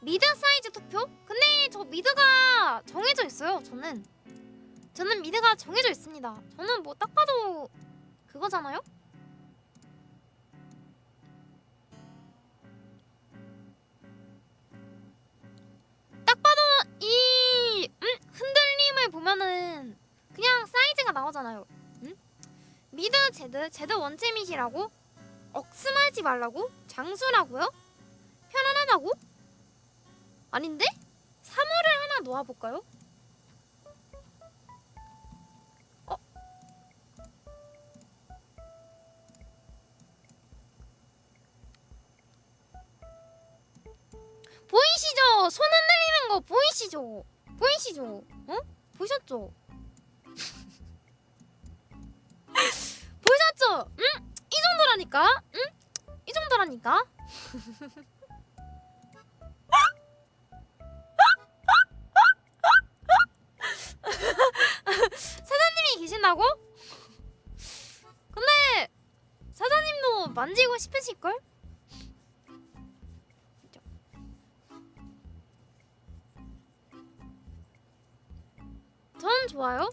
미드 사이즈 투표? 근데 저 미드가 정해져 있어요. 저는 저는 미드가 정해져 있습니다. 저는 뭐 딱 봐도 그거잖아요. 딱 봐도 이 음? 흔들림을 보면은 그냥 사이즈가 나오잖아요. 음? 미드 제드 제드 원체밋이라고 억슴하지 말라고 장수라고요? 편안하다고? 아닌데? 3월을 하나 놓아볼까요? 어? 보이시죠? 손 흔들리는 거 보이시죠? 보이시죠? 어? 보셨죠? 보셨죠? 응? 이 정도라니까? 응? 이 정도라니까? 만지고 싶으실걸? 전 좋아요.